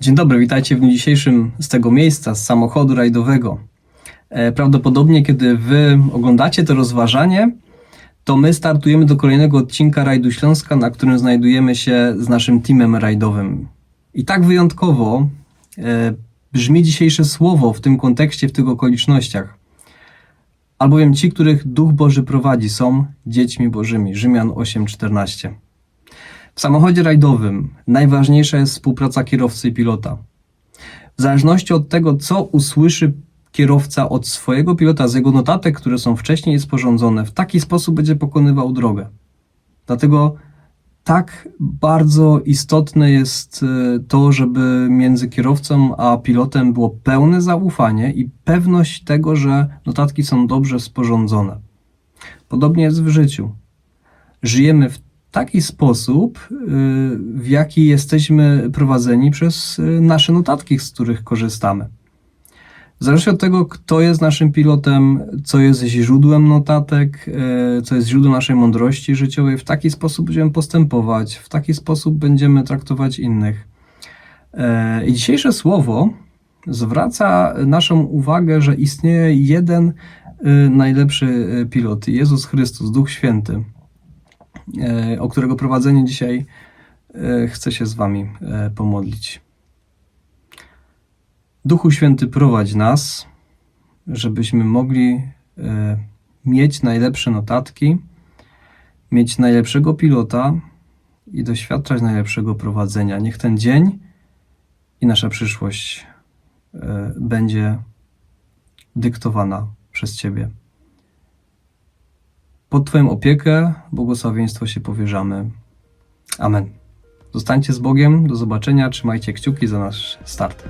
Dzień dobry, witajcie w dniu dzisiejszym z tego miejsca, z samochodu rajdowego. E, Prawdopodobnie, kiedy wy oglądacie to rozważanie, to my startujemy do kolejnego odcinka Rajdu Śląska, na którym znajdujemy się z naszym teamem rajdowym. I tak wyjątkowo e, brzmi dzisiejsze słowo w tym kontekście, w tych okolicznościach. Albowiem ci, których Duch Boży prowadzi, są dziećmi Bożymi. Rzymian 8:14. W samochodzie rajdowym najważniejsza jest współpraca kierowcy i pilota. W zależności od tego, co usłyszy kierowca od swojego pilota, z jego notatek, które są wcześniej sporządzone, w taki sposób będzie pokonywał drogę. Dlatego tak bardzo istotne jest e, to, żeby między kierowcą a pilotem było pełne zaufanie i pewność tego, że notatki są dobrze sporządzone. Podobnie jest w życiu. Żyjemy w taki sposób, y, w jaki jesteśmy prowadzeni przez y, nasze notatki, z których korzystamy. Zależy od tego, kto jest naszym pilotem, co jest źródłem notatek, y, co jest źródłem naszej mądrości życiowej, w taki sposób będziemy postępować, w taki sposób będziemy traktować innych. E, I dzisiejsze słowo zwraca naszą uwagę, że istnieje jeden najlepszy pilot Jezus Chrystus, Duch Święty o którego prowadzenie dzisiaj e, chcę się z Wami e, pomodlić. Duchu Święty, prowadź nas, żebyśmy mogli e, mieć najlepsze notatki, mieć najlepszego pilota i doświadczać najlepszego prowadzenia. Niech ten dzień i nasza przyszłość e, będzie dyktowana przez Ciebie. Pod Twoją opiekę, błogosławieństwo się powierzamy. Amen. Zostańcie z Bogiem. Do zobaczenia. Trzymajcie kciuki za nasz start.